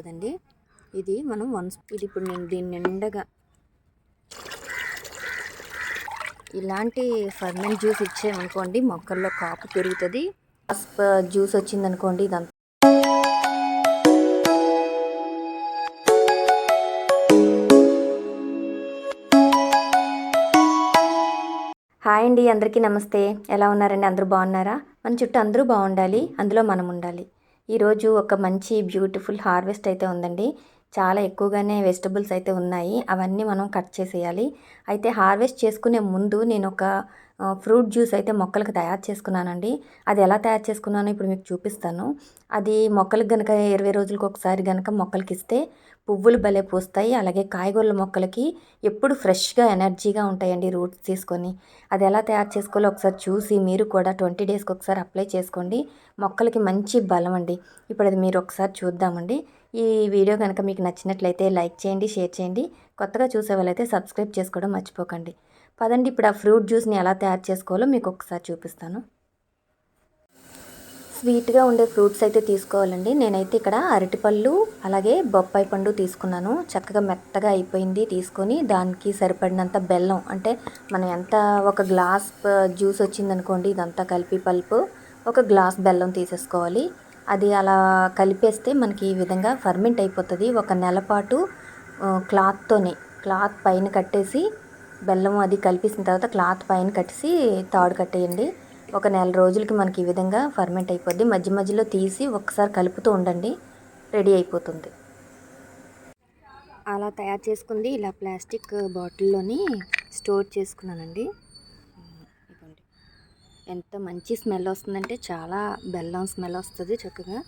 కదండి ఇది మనం వన్ ఇది ఇప్పుడు నేను దీన్ని నిండగా ఇలాంటి ఫర్మెంట్ జ్యూస్ ఇచ్చామనుకోండి మొక్కల్లో కాపు పెరుగుతుంది. జ్యూస్ వచ్చిందనుకోండి ఇదంతా హాయ్ అండి అందరికీ నమస్తే. ఎలా ఉన్నారండి? అందరూ బాగున్నారా? మన చుట్టూ అందరూ బాగుండాలి అందులో మనం ఉండాలి. ఈరోజు ఒక మంచి బ్యూటిఫుల్ హార్వెస్ట్ అయితే ఉందండి. చాలా ఎక్కువగానే వెజిటబుల్స్ అయితే ఉన్నాయి. అవన్నీ మనం కట్ చేసేయాలి. అయితే హార్వెస్ట్ చేసుకునే ముందు నేను ఒక ఫ్రూట్ జ్యూస్ అయితే మొక్కలకు తయారు చేసుకున్నానండి. అది ఎలా తయారు చేసుకున్నానో ఇప్పుడు మీకు చూపిస్తాను. అది మొక్కలకు కనుక ఇరవై రోజులకు ఒకసారి కనుక మొక్కలకి ఇస్తే పువ్వులు భలే పూస్తాయి. అలాగే కాయగూరల మొక్కలకి ఎప్పుడు ఫ్రెష్గా ఎనర్జీగా ఉంటాయండి రూట్స్ తీసుకొని. అది ఎలా తయారు చేసుకోవాలో ఒకసారి చూసి మీరు కూడా ట్వంటీ డేస్కి ఒకసారి అప్లై చేసుకోండి. మొక్కలకి మంచి బలం అండి. ఇప్పుడు అది మీరు ఒకసారి చూద్దామండి. ఈ వీడియో కనుక మీకు నచ్చినట్లయితే లైక్ చేయండి షేర్ చేయండి. కొత్తగా చూసే వాళ్ళైతే సబ్స్క్రైబ్ చేసుకోవడం మర్చిపోకండి. పదండి ఇప్పుడు ఆ ఫ్రూట్ జ్యూస్ని ఎలా తయారు చేసుకోవాలో మీకు ఒకసారి చూపిస్తాను. స్వీట్గా ఉండే ఫ్రూట్స్ అయితే తీసుకోవాలండి. నేనైతే ఇక్కడ అరటిపళ్ళు అలాగే బొప్పాయి పండు తీసుకున్నాను. చక్కగా మెత్తగా అయిపోయింది తీసుకొని దానికి సరిపడినంత బెల్లం అంటే మనం ఎంత ఒక గ్లాస్ జ్యూస్ వచ్చిందనుకోండి ఇదంతా కలిపి పల్పు ఒక గ్లాస్ బెల్లం తీసేసుకోవాలి. అది అలా కలిపేస్తే మనకి ఈ విధంగా ఫర్మెంట్ అయిపోతుంది. ఒక నెల పాటు క్లాత్తోనే క్లాత్ పైన కట్టేసి బెల్లం అది కలిపేసిన తర్వాత క్లాత్ పైన కట్టేసి తాడు కట్టేయండి. ఒక నెల రోజులకి మనకి ఈ విధంగా ఫర్మెంట్ అయిపోద్ది. మధ్య మధ్యలో తీసి ఒకసారి కలుపుతూ ఉండండి. రెడీ అయిపోతుంది. అలా తయారు చేసుకుంది. ఇలా ప్లాస్టిక్ బాటిల్లోని స్టోర్ చేసుకున్నానండి. ఎంత మంచి స్మెల్ వస్తుందంటే చాలా బెల్లం స్మెల్ వస్తుంది చక్కగా.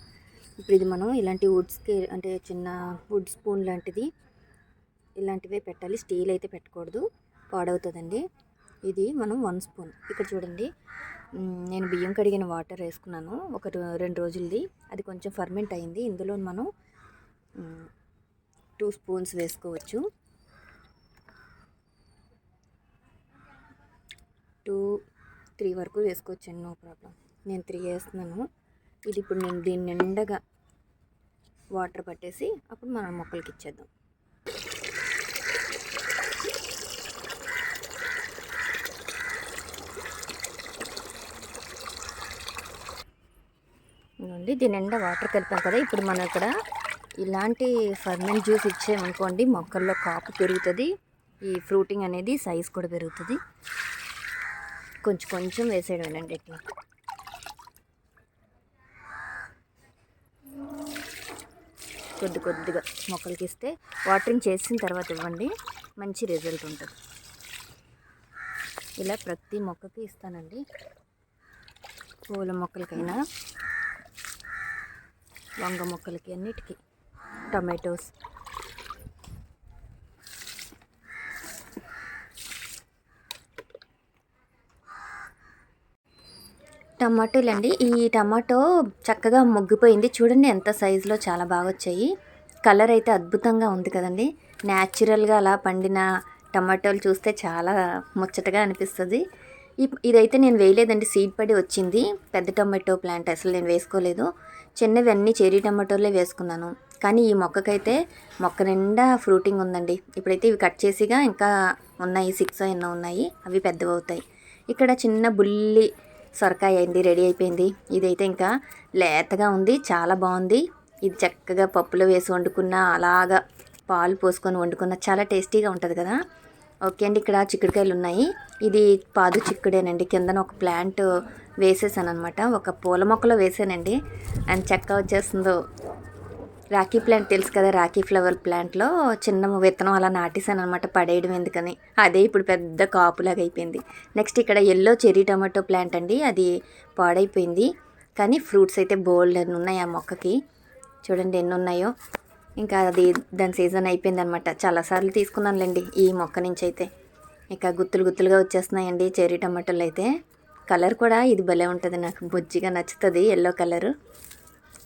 ఇప్పుడు ఇది మనం ఇలాంటి వుడ్స్కి అంటే చిన్న వుడ్ స్పూన్ లాంటిది ఇలాంటివే పెట్టాలి. స్టీల్ అయితే పెట్టకూడదు. పాడవుతుందండి. ఇది మనం వన్ స్పూన్. ఇక్కడ చూడండి. నేను బియ్యం కడిగిన వాటర్ వేసుకున్నాను. ఒక రెండు రోజులది. అది కొంచెం ఫర్మెంట్ అయింది. ఇందులో మనం టూ స్పూన్స్ వేసుకోవచ్చు. టూ త్రీ వరకు వేసుకోవచ్చు నో ప్రాబ్లం. నేను త్రీ వేస్తున్నాను. ఇది ఇప్పుడు నేను దీన్ని నిండగా వాటర్ పట్టేసి అప్పుడు మనం మొక్కలకి ఇచ్చేద్దాం. నుండి దీని నిండా వాటర్ కలిపాం కదా. ఇప్పుడు మనం ఇక్కడ ఇలాంటి ఫర్మెంట్ జ్యూస్ ఇచ్చామనుకోండి మొక్కల్లో కాపు పెరుగుతుంది. ఈ ఫ్రూటింగ్ అనేది సైజ్ కూడా పెరుగుతుంది. కొంచెం కొంచెం వేసేయడమేనండి ఇట్లా కొద్ది కొద్దిగా మొక్కలకి ఇస్తే వాటరింగ్ చేసిన తర్వాత ఇవ్వండి మంచి రిజల్ట్ ఉంటుంది. ఇలా ప్రతి మొక్కకి ఇస్తానండి. పూల మొక్కలకైనా వంగ మొక్కలకి అన్నిటికీ. టమాటోస్. టమాటోలు అండి ఈ టమాటో చక్కగా మొగ్గిపోయింది. చూడండి ఎంత సైజులో చాలా బాగా వచ్చాయి కలర్ అయితే అద్భుతంగా ఉంది కదండి. న్యాచురల్గా అలా పండిన టమాటోలు చూస్తే చాలా ముచ్చటగా అనిపిస్తుంది. ఇదైతే నేను వేయలేదండి. సీడ్ పడి వచ్చింది. పెద్ద టమాటో ప్లాంట్ అసలు నేను వేసుకోలేదు. చిన్నవి అన్నీ చెరీ టమాటోలే వేసుకున్నాను. కానీ ఈ మొక్కకైతే మొక్క నిండా ఫ్రూటింగ్ ఉందండి. ఇప్పుడైతే ఇవి కట్ చేసిగా ఇంకా ఉన్నాయి సిక్స్ ఎన్నో ఉన్నాయి. అవి పెద్దవి అవుతాయి. ఇక్కడ చిన్న బుల్లి సొరకాయ అయింది రెడీ అయిపోయింది. ఇదైతే ఇంకా లేతగా ఉంది చాలా బాగుంది. ఇది చక్కగా పప్పులో వేసి వండుకున్న అలాగా పాలు పోసుకొని వండుకున్న చాలా టేస్టీగా ఉంటుంది కదా. ఓకే అండి ఇక్కడ చిక్కుడుకాయలు ఉన్నాయి. ఇది పాదు చిక్కుడేనండి. కిందన ఒక ప్లాంట్ వేసేసాను అనమాట ఒక పూల మొక్కలో వేసానండి. అండ్ చెక్క వచ్చేస్తుందో రాఖీ ప్లాంట్ తెలుసు కదా రాఖీ ఫ్లవర్ ప్లాంట్లో చిన్న విత్తనం అలా నాటేసాను అనమాట పడేయడం ఎందుకని. అదే ఇప్పుడు పెద్ద కాపులాగా అయిపోయింది. నెక్స్ట్ ఇక్కడ ఎల్లో చెర్రీ టమాటో ప్లాంట్ అండి అది పాడైపోయింది. కానీ ఫ్రూట్స్ అయితే బోల్డ్ అని ఉన్నాయి ఆ మొక్కకి. చూడండి ఎన్ని ఉన్నాయో. ఇంకా అది దాని సీజన్ అయిపోయింది అనమాట చాలాసార్లు తీసుకున్నానులేండి ఈ మొక్క నుంచి అయితే. ఇక గుత్తులు గుత్తులుగా వచ్చేస్తున్నాయండి చెర్రీ టమాటోలు అయితే. కలర్ కూడా ఇది భలే ఉంటుంది నాకు. బొజ్జిగా నచ్చుతుంది ఎల్లో కలరు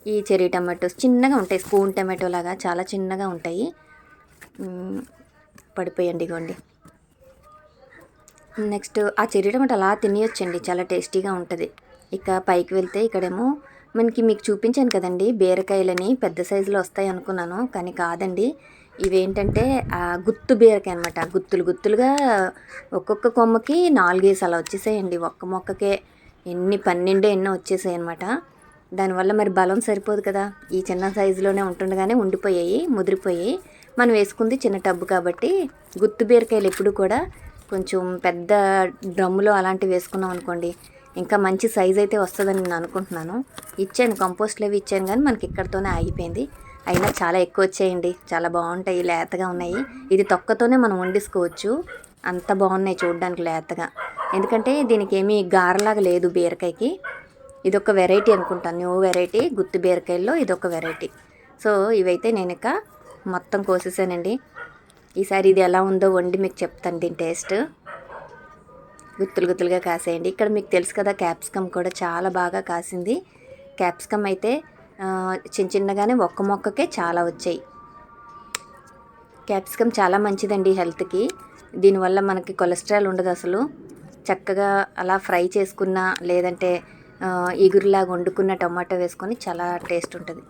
ఈ చెర్రీ టమాటోస్ చిన్నగా ఉంటాయి స్పూన్ టమాటో లాగా చాలా చిన్నగా ఉంటాయి. పడిపోయండి ఇగోండి. నెక్స్ట్ ఆ చెర్రీ టమాటో అలా తినేయొచ్చండి చాలా టేస్టీగా ఉంటుంది. ఇక పైకి వెళ్తే ఇక్కడేమో మనకి మీకు చూపించాను కదండి బీరకాయలని పెద్ద సైజులో వస్తాయి అనుకున్నాను కానీ కాదండి. ఇవేంటంటే ఆ గుత్తు బీరకాయ అనమాట గుత్తులు గుత్తులుగా ఒక్కొక్క కొమ్మకి నాలుగేసి అలా వచ్చేసాయండి. ఒక్క మొక్కకే ఎన్ని పన్నెండు ఎన్నో వచ్చేసాయి అనమాట దానివల్ల మరి బలం సరిపోదు కదా. ఈ చిన్న సైజులోనే ఉంటుండగానే ఉండిపోయాయి ముదిరిపోయాయి. మనం వేసుకుంది చిన్న టబ్బు కాబట్టి గుత్తు బీరకాయలు ఎప్పుడు కూడా కొంచెం పెద్ద డ్రమ్ములో అలాంటివి వేసుకున్నాం అనుకోండి ఇంకా మంచి సైజ్ అయితే వస్తుందని నేను అనుకుంటున్నాను. ఇచ్చాను కంపోస్ట్లు అవి ఇచ్చాను కానీ మనకి ఇక్కడతోనే ఆగిపోయింది. అయినా చాలా ఎక్కువ వచ్చేయండి. చాలా బాగుంటాయి లేతగా ఉన్నాయి. ఇది తొక్కతోనే మనం వండేసుకోవచ్చు. అంత బాగున్నాయి చూడడానికి లేతగా. ఎందుకంటే దీనికి ఏమీ గారలాగా లేదు బీరకాయకి. ఇది ఒక వెరైటీ అనుకుంటాను న్యూ వెరైటీ గుత్తి బీరకాయల్లో ఇది ఒక వెరైటీ. సో ఇవైతే నేను ఇక మొత్తం కోసేసానండి. ఈసారి ఇది ఎలా ఉందో వండి మీకు చెప్తాను దీని టేస్ట్. గుత్తులు గుత్తులుగా కాసేయండి. ఇక్కడ మీకు తెలుసు కదా క్యాప్సికమ్ కూడా చాలా బాగా కాసింది. క్యాప్సికమ్ అయితే చిన్న చిన్నగానే ఒక్క మొక్కకే చాలా వచ్చాయి. క్యాప్సికమ్ చాలా మంచిదండి హెల్త్కి. దీనివల్ల మనకి కొలెస్ట్రాల్ ఉండదు అసలు. చక్కగా అలా ఫ్రై చేసుకున్న లేదంటే ఎగురులాగా ఇగురులాగా వండుకున్న టమాటో వేసుకొని చాలా టేస్ట్ ఉంటుంది.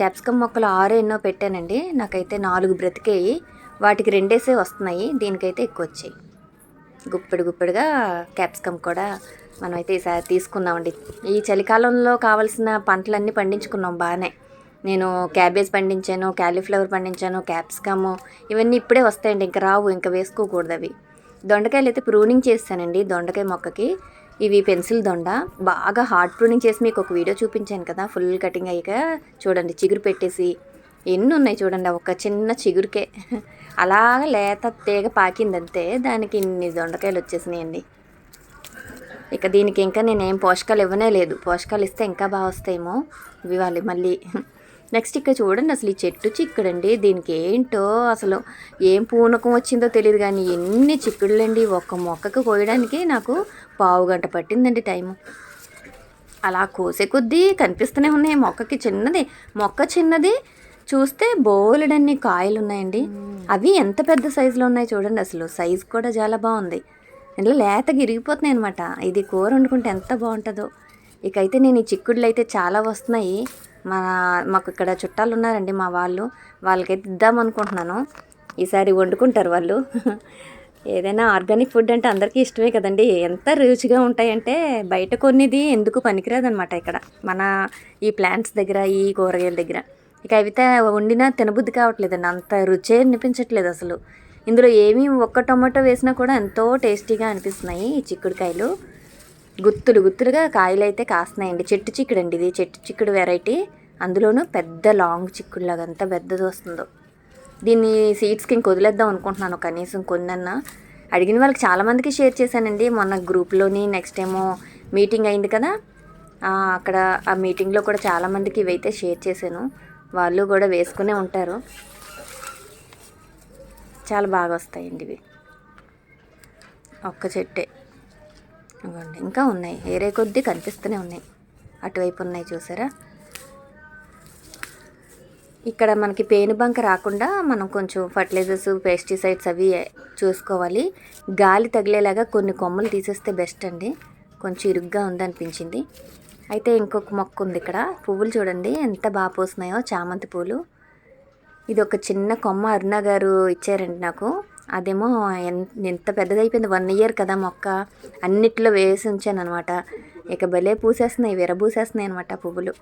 క్యాప్సికమ్ మొక్కలు ఆరు ఎన్నో పెట్టానండి. నాకైతే నాలుగు బ్రతికేయి. వాటికి రెండేసే వస్తున్నాయి. దీనికైతే ఎక్కువ వచ్చాయి గుప్పెడు గుప్పెడుగా క్యాప్సికమ్ కూడా మనమైతే ఈసారి తీసుకున్నామండి ఈ చలికాలంలో కావాల్సిన పంటలన్నీ పండించుకున్నాం బాగానే. నేను క్యాబేజ్ పండించాను క్యాలీఫ్లవర్ పండించాను క్యాప్సికమ్ ఇవన్నీ ఇప్పుడే వస్తాయండి. ఇంకా రావు ఇంకా వేసుకోకూడదు అవి. దొండకాయలు అయితే ప్రూనింగ్ చేస్తానండి దొండకాయ మొక్కకి. ఇవి పెన్సిల్ దొండ. బాగా హార్డ్ ప్రూనింగ్ చేసి మీకు ఒక వీడియో చూపించాను కదా ఫుల్ కటింగ్ అయ్యాక చూడండి. చిగురు పెట్టేసి ఎన్ని ఉన్నాయి చూడండి ఒక చిన్న చిగురుకే. అలాగ లేత తీగ పాకిందంతే దానికి ఇన్ని దొండకాయలు వచ్చేసినాయండి. ఇక దీనికి ఇంకా నేను ఏం పోషకాలు ఇవ్వనే లేదు. పోషకాలు ఇస్తే ఇంకా బాగా వస్తాయేమో. ఇవి వాళ్ళు మళ్ళీ. నెక్స్ట్ ఇక్కడ చూడండి అసలు ఈ చెట్టు చిక్కుడండి దీనికి ఏంటో అసలు ఏం పూనకం వచ్చిందో తెలియదు కానీ ఎన్ని చిక్కుడులండి. ఒక్క మొక్కకు కోయడానికి నాకు పావు గంట పట్టిందండి టైము. అలా కోసే కొద్దీ కనిపిస్తూనే ఉన్నాయి. మొక్కకి చిన్నది మొక్క చిన్నది చూస్తే బోలెడన్ని కాయలు ఉన్నాయండి అవి ఎంత పెద్ద సైజులో ఉన్నాయి చూడండి. అసలు సైజు కూడా చాలా బాగుంది. ఇందులో లేతగా ఇరిగిపోతున్నాయి అనమాట ఇది కూర వండుకుంటే ఎంత బాగుంటుందో. ఇకైతే నేను ఈ చిక్కుడులు అయితే చాలా వస్తున్నాయి. మా మాకు ఇక్కడ చుట్టాలు ఉన్నారండి మా వాళ్ళు. వాళ్ళకైతే ఇద్దాం అనుకుంటున్నాను. ఈసారి వండుకుంటారు వాళ్ళు. ఏదైనా ఆర్గానిక్ ఫుడ్ అంటే అందరికీ ఇష్టమే కదండి. ఎంత రుచిగా ఉంటాయంటే బయట కొన్నిది ఎందుకు పనికిరాదనమాట ఇక్కడ. మన ఈ ప్లాంట్స్ దగ్గర ఈ కూరగాయల దగ్గర. ఇక అయితే వండినా తినబుద్ధి కావట్లేదండి. అంత రుచే అనిపించట్లేదు అసలు. ఇందులో ఏమీ ఒక్క టొమాటో వేసినా కూడా ఎంతో టేస్టీగా అనిపిస్తున్నాయి ఈ చిక్కుడుకాయలు. గుత్తులు గుత్తులుగా కాయలు అయితే కాస్తున్నాయండి. చెట్టు చిక్కుడు అండి ఇది. చెట్టు చిక్కుడు వెరైటీ. అందులోనూ పెద్ద లాంగ్ చిక్కుడులాగా అంత పెద్దది వస్తుందో. దీన్ని సీడ్స్కి ఇంక వదిలేద్దాం అనుకుంటున్నాను కనీసం కొన్నన్నా. అడిగిన వాళ్ళకి చాలామందికి షేర్ చేశానండి. మొన్న గ్రూప్లోని నెక్స్ట్ ఏమో మీటింగ్ అయింది కదా. అక్కడ ఆ మీటింగ్లో కూడా చాలామందికి ఇవైతే షేర్ చేశాను. వాళ్ళు కూడా వేసుకునే ఉంటారు. చాలా బాగా వస్తాయండి ఇవి. ఒక్క చెట్టే. ఇవ్వండి. ఇంకా ఉన్నాయి. ఏరే కొద్దీ కనిపిస్తూనే ఉన్నాయి. అటువైపు ఉన్నాయి చూసారా? ఇక్కడ మనకి పేనుబంక రాకుండా మనం కొంచెం ఫర్టిలైజర్స్ పెస్టిసైడ్స్ అవి చూసుకోవాలి. గాలి తగిలేలాగా కొన్ని కొమ్మలు తీసేస్తే బెస్ట్ అండి. కొంచెం ఇరుగ్గా ఉందనిపించింది. అయితే ఇంకొక మొక్క ఉంది ఇక్కడ. పువ్వులు చూడండి. ఎంత బాగా పూస్తున్నాయో. చామంతి పూలు. ఇది ఒక చిన్న కొమ్మ అరుణ గారు ఇచ్చారండి నాకు. అదేమో ఎంత ఎంత పెద్దదైపోయింది. వన్ ఇయర్ కదా మొక్క. అన్నిట్లో వేసి ఉంచాను అనమాట ఇక భలే పూసేస్తున్నాయి. విరబూసేస్తున్నాయి అనమాట పువ్వులు.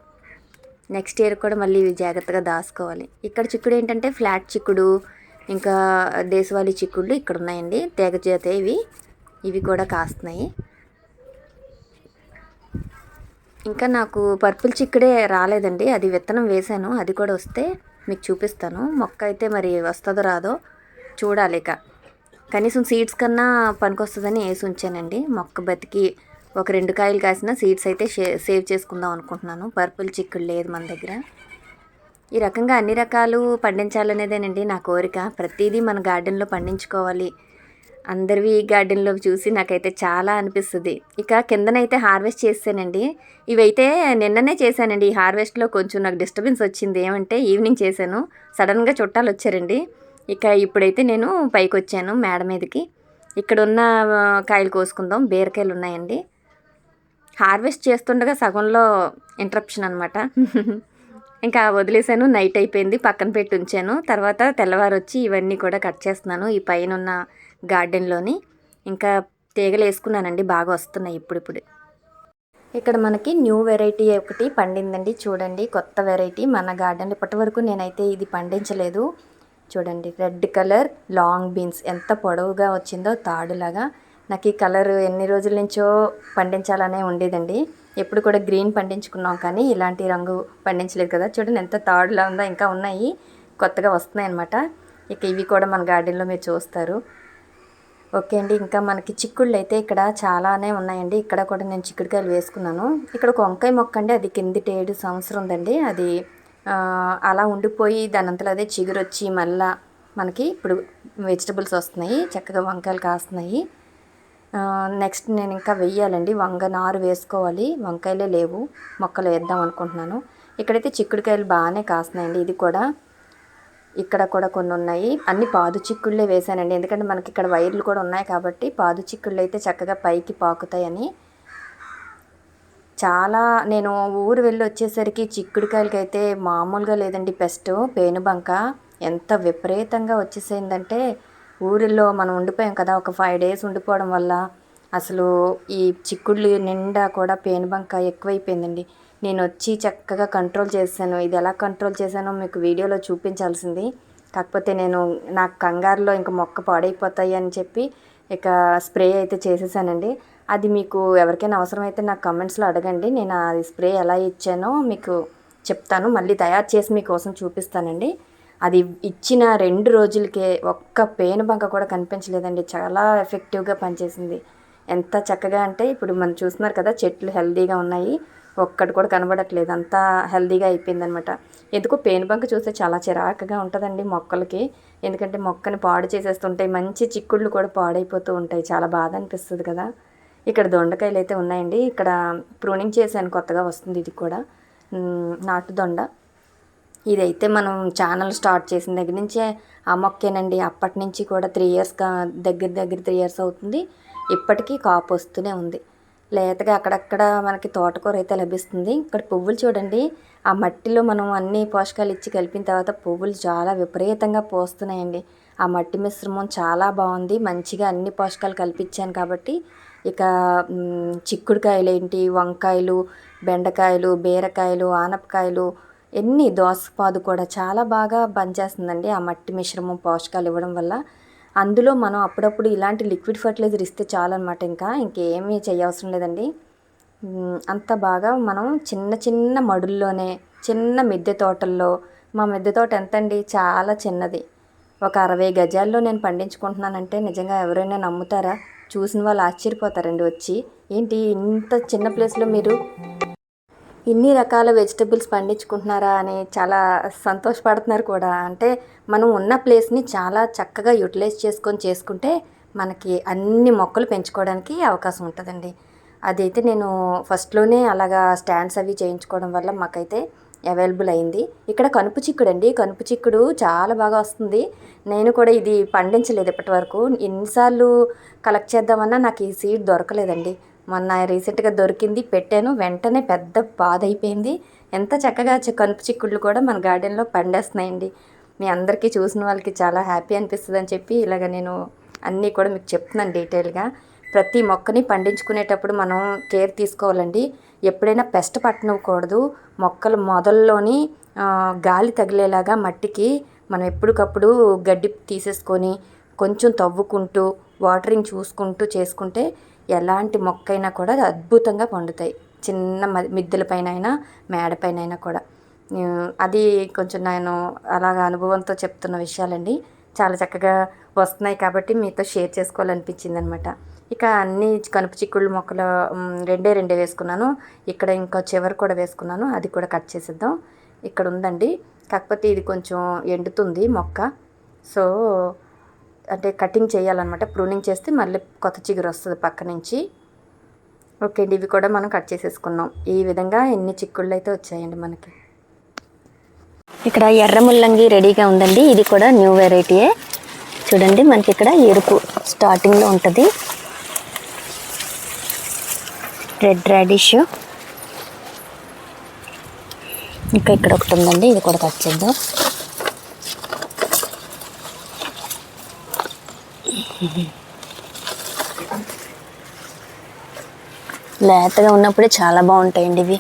నెక్స్ట్ ఇయర్ కూడా మళ్ళీ ఇవి జాగ్రత్తగా దాచుకోవాలి. ఇక్కడ చిక్కుడు ఏంటంటే ఫ్లాట్ చిక్కుడు ఇంకా దేశవాళీ చిక్కుళ్ళు ఇక్కడ ఉన్నాయండి తేగ చేత ఇవి. ఇవి కూడా కాస్తున్నాయి. ఇంకా నాకు పర్పుల్ చిక్కుడే రాలేదండి. అది విత్తనం వేశాను. అది కూడా వస్తే మీకు చూపిస్తాను. మొక్క అయితే మరి వస్తుందో రాదో చూడాలిక కనీసం సీడ్స్ కన్నా పనికొస్తుందని వేసి ఉంచానండి. మొక్క బతికి ఒక రెండు కాయలు కాసిన సీడ్స్ అయితే షే- సేవ్ చేసుకుందాం అనుకుంటున్నాను. పర్పుల్ చిక్కుడు లేదు మన దగ్గర. ఈ రకంగా అన్ని రకాలు పండించాలనేదేనండి నా కోరిక. ప్రతిదీ మన గార్డెన్లో పండించుకోవాలి. అందరివి ఈ గార్డెన్లో చూసి నాకైతే చాలా అనిపిస్తుంది. ఇక కిందనైతే హార్వెస్ట్ చేసానండి. ఇవైతే నిన్ననే చేశానండి. ఈ హార్వెస్ట్లో కొంచెం నాకు డిస్టర్బెన్స్ వచ్చింది. ఏమంటే ఈవినింగ్ చేశాను. సడన్గా చుట్టాలు వచ్చారండి. ఇక ఇప్పుడైతే నేను పైకి వచ్చాను మేడ మీదకి. ఇక్కడ ఉన్న కాయలు కోసుకుందాం. బీరకాయలు ఉన్నాయండి. హార్వెస్ట్ చేస్తుండగా సగంలో ఇంటరప్షన్ అనమాట ఇంకా వదిలేసాను నైట్ అయిపోయింది. పక్కన పెట్టి ఉంచాను. తర్వాత తెల్లవారు వచ్చి ఇవన్నీ కూడా కట్ చేస్తున్నాను. ఈ పైన ఉన్న గార్డెన్లోని. ఇంకా తీగలు వేసుకున్నానండి బాగా వస్తున్నాయి ఇప్పుడిప్పుడు. ఇక్కడ మనకి న్యూ వెరైటీ ఒకటి పండిందండి చూడండి. కొత్త వెరైటీ మన గార్డెన్ ఇప్పటి వరకు నేనైతే ఇది పండించలేదు. చూడండి రెడ్ కలర్ లాంగ్ బీన్స్. ఎంత పొడవుగా వచ్చిందో తాడులాగా. నాకు ఈ కలర్ ఎన్ని రోజుల నుంచో పండించాలనే ఉండేదండి. ఎప్పుడు కూడా గ్రీన్ పండించుకున్నాం కానీ ఇలాంటి రంగు పండించలేదు కదా. చూడండి ఎంత తాడులా ఉందో ఇంకా ఉన్నాయి. కొత్తగా వస్తున్నాయి అనమాట ఇక ఇవి కూడా మన గార్డెన్లో మీరు చూస్తారు. ఓకే అండి ఇంకా మనకి చిక్కుళ్ళు అయితే ఇక్కడ చాలానే ఉన్నాయండి. ఇక్కడ కూడా నేను చిక్కుడుకాయలు వేసుకున్నాను. ఇక్కడ ఒక వంకాయ మొక్క అండి అది కిందిటి ఏడు సంవత్సరం ఉందండి. అది అలా ఉండిపోయి దాని అంతలో అదే చిగురొచ్చి మళ్ళా మనకి ఇప్పుడు వెజిటబుల్స్ వస్తున్నాయి చక్కగా వంకాయలు కాస్తున్నాయి. నెక్స్ట్ నేను ఇంకా వెయ్యాలండి. వంగ నారు వేసుకోవాలి. వంకాయలే లేవు. మొక్కలు వేద్దాం అనుకుంటున్నాను. ఇక్కడైతే చిక్కుడుకాయలు బాగానే కాస్తున్నాయండి. ఇది కూడా ఇక్కడ కూడా కొన్ని ఉన్నాయి. అన్ని పాదు చిక్కుళ్ళే వేసానండి ఎందుకంటే మనకి ఇక్కడ వైర్లు కూడా ఉన్నాయి కాబట్టి పాదు చిక్కుళ్ళు అయితే చక్కగా పైకి పాకుతాయని. చాలా నేను ఊరు వెళ్ళి వచ్చేసరికి చిక్కుడుకాయలకైతే మామూలుగా లేదండి పెస్ట్ పేనుబంక. ఎంత విపరీతంగా వచ్చేసిందంటే ఊరిలో మనం ఉండిపోయాం కదా ఒక ఫైవ్ డేస్ ఉండిపోవడం వల్ల. అసలు ఈ చిక్కుళ్ళు నిండా కూడా పేనుబంక ఎక్కువైపోయిందండి. నేను వచ్చి చక్కగా కంట్రోల్ చేశాను. ఇది ఎలా కంట్రోల్ చేశానో మీకు వీడియోలో చూపించాల్సింది. కాకపోతే నేను నాకు కంగారులో ఇంకా మొక్క పాడైపోతాయి అని చెప్పి ఇక స్ప్రే అయితే చేసేసానండి. అది మీకు ఎవరికైనా అవసరమైతే నాకు కమెంట్స్లో అడగండి. నేను అది స్ప్రే ఎలా ఇచ్చానో మీకు చెప్తాను. మళ్ళీ తయారు చేసి మీకోసం చూపిస్తానండి. అది ఇచ్చిన రెండు రోజులకే ఒక్క పేను బంక కూడా కనిపించలేదండి. చాలా ఎఫెక్టివ్గా పనిచేసింది. ఎంత చక్కగా అంటే ఇప్పుడు మనం చూస్తున్నారు కదా చెట్లు హెల్దీగా ఉన్నాయి. ఒక్కటి కూడా కనబడట్లేదు. అంతా హెల్దీగా అయిపోయింది అనమాట ఎందుకు పేనుబంక చూస్తే చాలా చిరాకుగా ఉంటుందండి మొక్కలకి. ఎందుకంటే మొక్కని పాడు చేసేస్తుంటాయి మంచి చిక్కుళ్ళు కూడా పాడైపోతూ ఉంటాయి. చాలా బాధ అనిపిస్తుంది కదా. ఇక్కడ దొండకాయలు అయితే ఉన్నాయండి. ఇక్కడ ప్రూనింగ్ చేశాను కొత్తగా వస్తుంది ఇది కూడా. నాటు దొండ. ఇదైతే మనం ఛానల్ స్టార్ట్ చేసిన దగ్గర నుంచే ఆ మొక్కేనండి. అప్పటి నుంచి కూడా త్రీ ఇయర్స్ దగ్గర దగ్గర త్రీ ఇయర్స్ అవుతుంది. ఇప్పటికీ కాపు వస్తూనే ఉంది. లేతగా అక్కడక్కడ మనకి తోటకూర అయితే లభిస్తుంది. ఇక్కడ పువ్వులు చూడండి. ఆ మట్టిలో మనం అన్ని పోషకాలు ఇచ్చి కలిపిన తర్వాత పువ్వులు చాలా విపరీతంగా పోస్తున్నాయండి. ఆ మట్టి మిశ్రమం చాలా బాగుంది. మంచిగా అన్ని పోషకాలు కల్పించాను కాబట్టి ఇక చిక్కుడుకాయలు ఏంటి వంకాయలు బెండకాయలు బీరకాయలు ఆనపకాయలు ఎన్ని దోసపాదు కూడా చాలా బాగా పనిచేస్తుందండి ఆ మట్టి మిశ్రమం పోషకాలు ఇవ్వడం వల్ల. అందులో మనం అప్పుడప్పుడు ఇలాంటి లిక్విడ్ ఫర్టిలైజర్ ఇస్తే చాలన్నమాట ఇంకా. ఇంకేమీ చేయవసరం లేదండి. అంత బాగా మనం చిన్న చిన్న మడుల్లోనే చిన్న మిద్దె తోటల్లో మా మిద్దె తోట ఎంతండి? చాలా చిన్నది. ఒక అరవై గజాల్లో నేను పండించుకుంటున్నానంటే నిజంగా ఎవరైనా నమ్ముతారా? చూసిన వాళ్ళు ఆశ్చర్యపోతారండి వచ్చి. ఏంటి ఇంత చిన్న ప్లేస్లో మీరు ఇన్ని రకాల వెజిటబుల్స్ పండించుకుంటున్నారా అని చాలా సంతోషపడుతున్నారు కూడా. అంటే మనం ఉన్న ప్లేస్ని చాలా చక్కగా యూటిలైజ్ చేసుకొని చేసుకుంటే మనకి అన్ని మొక్కలు పెంచుకోవడానికి అవకాశం ఉంటుందండి. అదైతే నేను ఫస్ట్లోనే అలాగా స్టాండ్స్ అవి చేయించుకోవడం వల్ల మాకైతే అవైలబుల్ అయింది. ఇక్కడ కనుపు చిక్కుడు అండి కనుపు చిక్కుడు చాలా బాగా వస్తుంది. నేను కూడా ఇది పండించలేదు ఇప్పటి వరకు ఎన్నిసార్లు కలెక్ట్ చేద్దామన్నా నాకు ఈ సీడ్ దొరకలేదండి. మొన్న రీసెంట్గా దొరికింది పెట్టాను. వెంటనే పెద్ద బాధ అయిపోయింది ఎంత చక్కగా కనుపు చిక్కుళ్ళు కూడా మన గార్డెన్లో పండేస్తున్నాయండి. మీ అందరికీ చూసిన వాళ్ళకి చాలా హ్యాపీ అనిపిస్తుంది అని చెప్పి ఇలాగ నేను అన్నీ కూడా మీకు చెప్తున్నాను డీటెయిల్గా. ప్రతి మొక్కని పండించుకునేటప్పుడు మనం కేర్ తీసుకోవాలండి. ఎప్పుడైనా పెస్ట్ పట్టనివ్వకూడదు. మొక్కలు మొదల్లోని గాలి తగిలేలాగా మట్టికి మనం ఎప్పటికప్పుడు గడ్డి తీసేసుకొని కొంచెం తవ్వుకుంటూ వాటరింగ్ చూసుకుంటూ చేసుకుంటే ఎలాంటి మొక్కైనా కూడా అద్భుతంగా పండుతాయి. చిన్న మ- మిద్దెల పైన అయినా మేడ పైన అయినా కూడా అది కొంచెం నేను అలాగ అనుభవంతో చెప్తున్న విషయాలండి. చాలా చక్కగా వస్తున్నాయి కాబట్టి మీతో షేర్ చేసుకోవాలనిపించింది అనమాట ఇక అన్ని కనుపు చిక్కుళ్ళు మొక్కలు రెండే రెండే వేసుకున్నాను. ఇక్కడ ఇంకా చివరి కూడా వేసుకున్నాను. అది కూడా కట్ చేసేద్దాం. ఇక్కడ ఉందండి. కాకపోతే ఇది కొంచెం ఎండుతుంది మొక్క. సో అంటే కటింగ్ చేయాలన్నమాట. ప్రూనింగ్ చేస్తే మళ్ళీ కొత్త చిగురు వస్తుంది పక్క నుంచి ఓకే అండి ఇవి కూడా మనం కట్ చేసేసుకున్నాం ఈ విధంగా ఎన్ని చిక్కుళ్ళు అయితే వచ్చాయండి మనకి. ఇక్కడ ఎర్ర ముల్లంగి రెడీగా ఉందండి. ఇది కూడా న్యూ వెరైటీయే. చూడండి మనకి ఇక్కడ ఎరుపు స్టార్టింగ్లో ఉంటుంది. రెడ్ రాడిష్ ఇంకా ఇక్కడ ఒకటి ఉందండి. ఇది కూడా కట్ చేద్దాం. లేతగా ఉన్నప్పుడే చాలా బాగుంటాయండి ఇవి.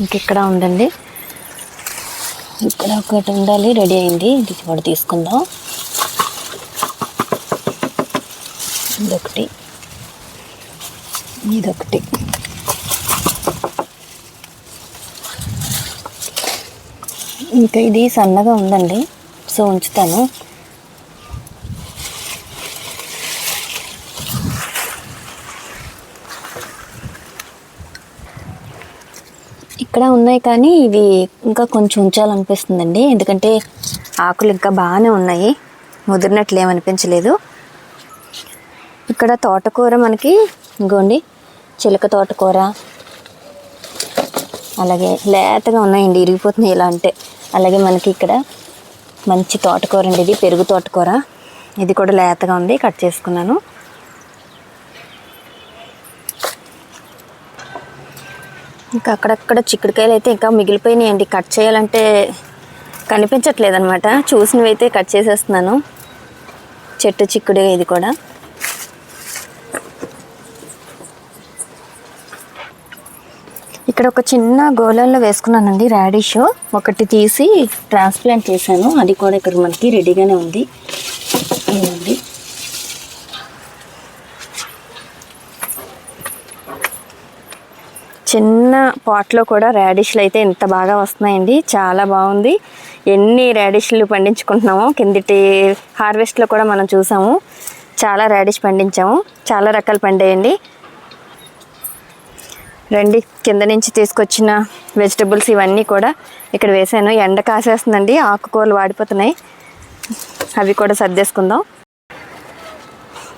ఇంకెక్కడ ఉందండి. ఇక్కడ ఒకటి ఉండాలి రెడీ అయింది. ఇది కూడా తీసుకుందాం. ఇదొకటి. ఇదొకటి. ఇంకా ఇది సన్నగా ఉందండి. సో ఉంచుతాను. ఇక్కడ ఉన్నాయి కానీ ఇవి ఇంకా కొంచెం ఉంచాలనిపిస్తుందండి. ఎందుకంటే ఆకులు ఇంకా బాగానే ఉన్నాయి. ముదిరినట్లు ఏమనిపించలేదు. ఇక్కడ తోటకూర మనకి ఇంకోండి చిలక తోటకూర అలాగే లేతగా ఉన్నాయండి ఇరిగిపోతున్నాయి ఇలా అంటే. అలాగే మనకి ఇక్కడ మంచి తోటకూర అండి ఇది పెరుగు తోటకూర. ఇది కూడా లేతగా ఉంది కట్ చేసుకున్నాను. ఇంకా అక్కడక్కడ చిక్కుడుకాయలు అయితే ఇంకా మిగిలిపోయినాయండి. కట్ చేయాలంటే కనిపించట్లేదు అనమాట చూసినవి అయితే కట్ చేసేస్తున్నాను. చెట్టు చిక్కుడు ఇది కూడా. ఇక్కడ ఒక చిన్న గోళంలో వేసుకున్నానండి రాడిష్. ఒకటి తీసి ట్రాన్స్ప్లాంట్ చేశాను. అది కూడా ఇక్కడ మనకి రెడీగానే ఉంది. ఇదండి చిన్న పాట్లో కూడా రాడిష్లు అయితే ఎంత బాగా వస్తున్నాయండి. చాలా బాగుంది. ఎన్ని రాడిష్లు పండించుకుంటున్నామో కిందటి హార్వెస్ట్లో కూడా మనం చూసాము. చాలా రాడిష్ పండించాము. చాలా రకాలు పండేయండి. రండి. కింద నుంచి తీసుకొచ్చిన వెజిటబుల్స్ ఇవన్నీ కూడా ఇక్కడ వేసాను. ఎండ కాసేస్తుందండి. ఆకుకూరలు వాడిపోతున్నాయి. అవి కూడా సర్దేసుకుందాం.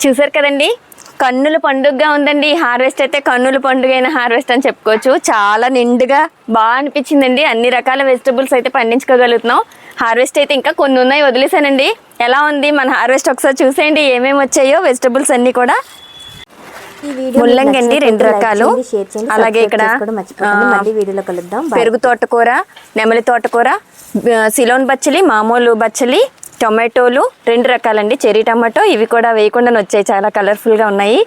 చూసారు కదండి? కన్నుల పండుగగా ఉందండి. హార్వెస్ట్ అయితే కన్నుల పండుగ అయిన హార్వెస్ట్ అని చెప్పుకోవచ్చు. చాలా నిండుగా బాగా అనిపించిందండి. అన్ని రకాల వెజిటబుల్స్ అయితే పండించుకోగలుగుతున్నాం. హార్వెస్ట్ అయితే ఇంకా కొన్ని ఉన్నాయి. వదిలేసానండి. ఎలా ఉంది? మన హార్వెస్ట్ ఒకసారి చూసేయండి. ఏమేమి వచ్చాయో వెజిటబుల్స్ అన్నీ కూడా. ముల్లంగి అండి రెండు రకాలు. అలాగే ఇక్కడ ఆ, వీడియోలో కలుద్దాం. పెరుగు తోటకూర నెమలి తోటకూర సిలోన్ బచ్చలి మామూలు బచ్చలి టొమాటోలు రెండు రకాలండి. చెరీ టమాటో ఇవి కూడా వేయకుండానే వచ్చాయి. చాలా కలర్ఫుల్గా ఉన్నాయి.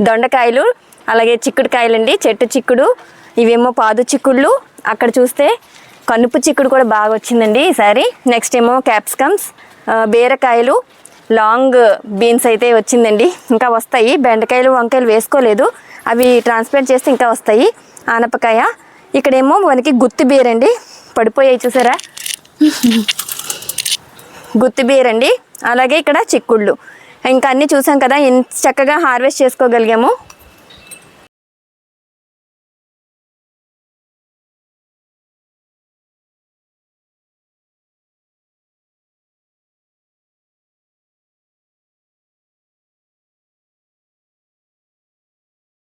దొండకాయలు అలాగే చిక్కుడుకాయలు అండి చెట్టు చిక్కుడు ఇవేమో పాదు చిక్కుళ్ళు. అక్కడ చూస్తే కనుపు చిక్కుడు కూడా బాగా వచ్చిందండి ఈసారి నెక్స్ట్ ఏమో క్యాప్సికమ్స్ బీరకాయలు లాంగ్ బీన్స్ అయితే వచ్చిందండి. ఇంకా వస్తాయి. బెండకాయలు వంకాయలు వేసుకోలేదు. అవి ట్రాన్స్ప్లాంట్ చేస్తే ఇంకా వస్తాయి. ఆనపకాయ. ఇక్కడేమో మనకి గుత్తి బీరండి. పడిపోయాయి చూసారా? గుత్తి బీరండి. అలాగే ఇక్కడ చిక్కుళ్ళు. ఇంకా అన్నీ చూసాం కదా ఎంత చక్కగా హార్వెస్ట్ చేసుకోగలిగాము.